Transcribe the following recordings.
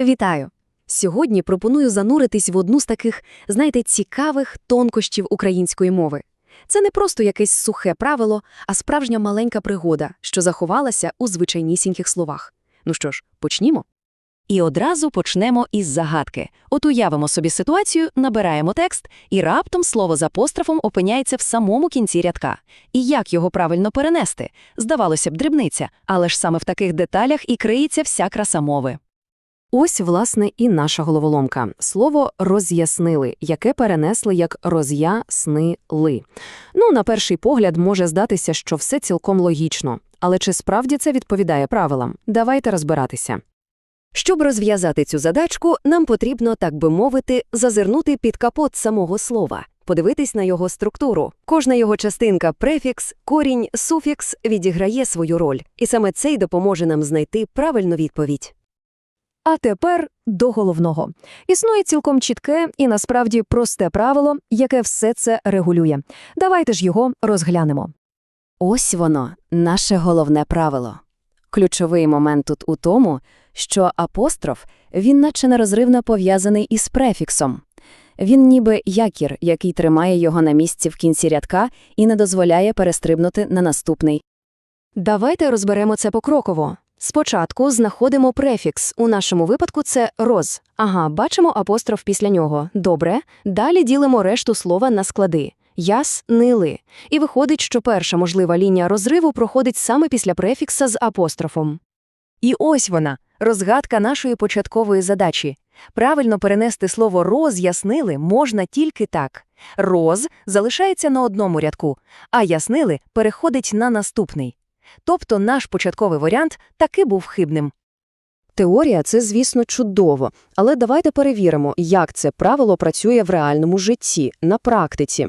Вітаю! Сьогодні пропоную зануритись в одну з таких, знаєте, цікавих тонкощів української мови. Це не просто якесь сухе правило, а справжня маленька пригода, що заховалася у звичайнісіньких словах. Ну що ж, почнімо? І одразу почнемо із загадки. От уявимо собі ситуацію, набираємо текст, і раптом слово з апострофом опиняється в самому кінці рядка. І як його правильно перенести? Здавалося б, дрібниця, але ж саме в таких деталях і криється вся краса мови. Ось, власне, і наша головоломка. Слово «роз'яснили», яке перенесли як «роз'яснили». Ну, на перший погляд може здатися, що все цілком логічно. Але чи справді це відповідає правилам? Давайте розбиратися. Щоб розв'язати цю задачку, нам потрібно, так би мовити, зазирнути під капот самого слова, подивитись на його структуру. Кожна його частинка, префікс, корінь, суфікс відіграє свою роль, і саме це й допоможе нам знайти правильну відповідь. А тепер до головного. Існує цілком чітке і насправді просте правило, яке все це регулює. Давайте ж його розглянемо. Ось воно, наше головне правило. Ключовий момент тут у тому, що апостроф, він наче нерозривно пов'язаний із префіксом. Він ніби якір, який тримає його на місці в кінці рядка і не дозволяє перестрибнути на наступний. Давайте розберемо це покроково. Спочатку знаходимо префікс, у нашому випадку це роз. Ага, бачимо апостроф після нього. Добре. Далі ділимо решту слова на склади. Яс, нили. І виходить, що перша можлива лінія розриву проходить саме після префікса з апострофом. І ось вона, розгадка нашої початкової задачі. Правильно перенести слово роз'яснили можна тільки так. Роз залишається на одному рядку, а яснили переходить на наступний. Тобто наш початковий варіант таки був хибним. Теорія – це, звісно, чудово, але давайте перевіримо, як це правило працює в реальному житті, на практиці.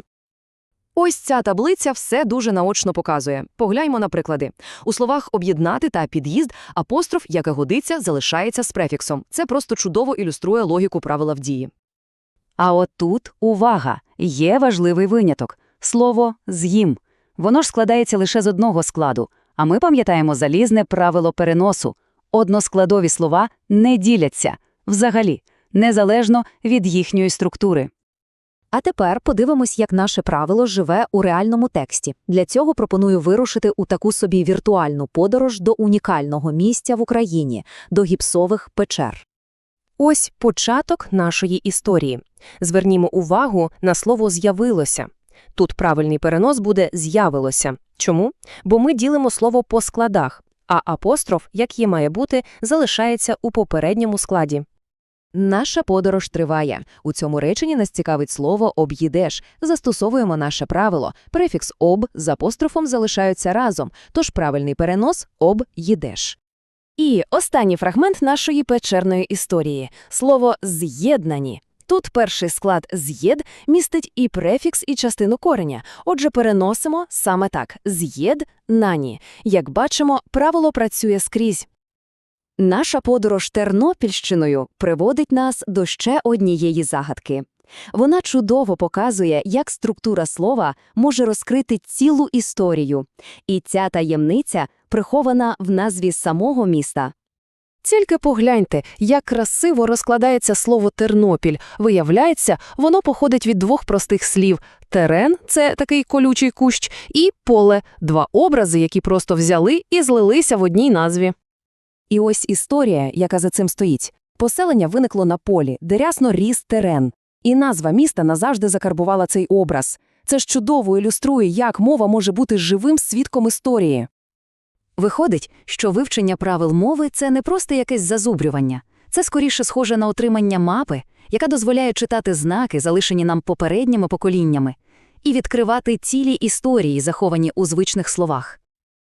Ось ця таблиця все дуже наочно показує. Погляньмо на приклади. У словах «об'єднати» та «під'їзд» апостроф, яка годиться, залишається з префіксом. Це просто чудово ілюструє логіку правила в дії. А от тут увага! Є важливий виняток – слово «з'їм». Воно ж складається лише з одного складу, а ми пам'ятаємо залізне правило переносу. Односкладові слова не діляться, взагалі, незалежно від їхньої структури. А тепер подивимось, як наше правило живе у реальному тексті. Для цього пропоную вирушити у таку собі віртуальну подорож до унікального місця в Україні, до гіпсових печер. Ось початок нашої історії. Звернімо увагу на слово «з'явилося». Тут правильний перенос буде «з'явилося». Чому? Бо ми ділимо слово по складах, а апостроф, як є має бути, залишається у попередньому складі. Наша подорож триває. У цьому реченні нас цікавить слово «об'їдеш». Застосовуємо наше правило. Префікс «об» з апострофом залишаються разом, тож правильний перенос «об-їдеш». І останній фрагмент нашої печерної історії – слово «з'єднані». Тут перший склад «з'єд» містить і префікс, і частину кореня. Отже, переносимо саме так – «з'єд-нані». Як бачимо, правило працює скрізь. Наша подорож Тернопільщиною приводить нас до ще однієї загадки. Вона чудово показує, як структура слова може розкрити цілу історію. І ця таємниця прихована в назві самого міста. Тільки погляньте, як красиво розкладається слово «Тернопіль». Виявляється, воно походить від двох простих слів «терен» – це такий колючий кущ, і «поле» – два образи, які просто взяли і злилися в одній назві. І ось історія, яка за цим стоїть. Поселення виникло на полі, де рясно ріс терен. І назва міста назавжди закарбувала цей образ. Це ж чудово ілюструє, як мова може бути живим свідком історії. Виходить, що вивчення правил мови – це не просто якесь зазубрювання. Це скоріше схоже на отримання мапи, яка дозволяє читати знаки, залишені нам попередніми поколіннями, і відкривати цілі історії, заховані у звичних словах.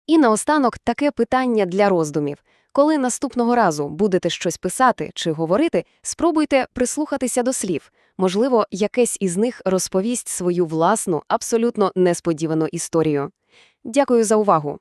І наостанок таке питання для роздумів. Коли наступного разу будете щось писати чи говорити, спробуйте прислухатися до слів. Можливо, якесь із них розповість свою власну, абсолютно несподівану історію. Дякую за увагу!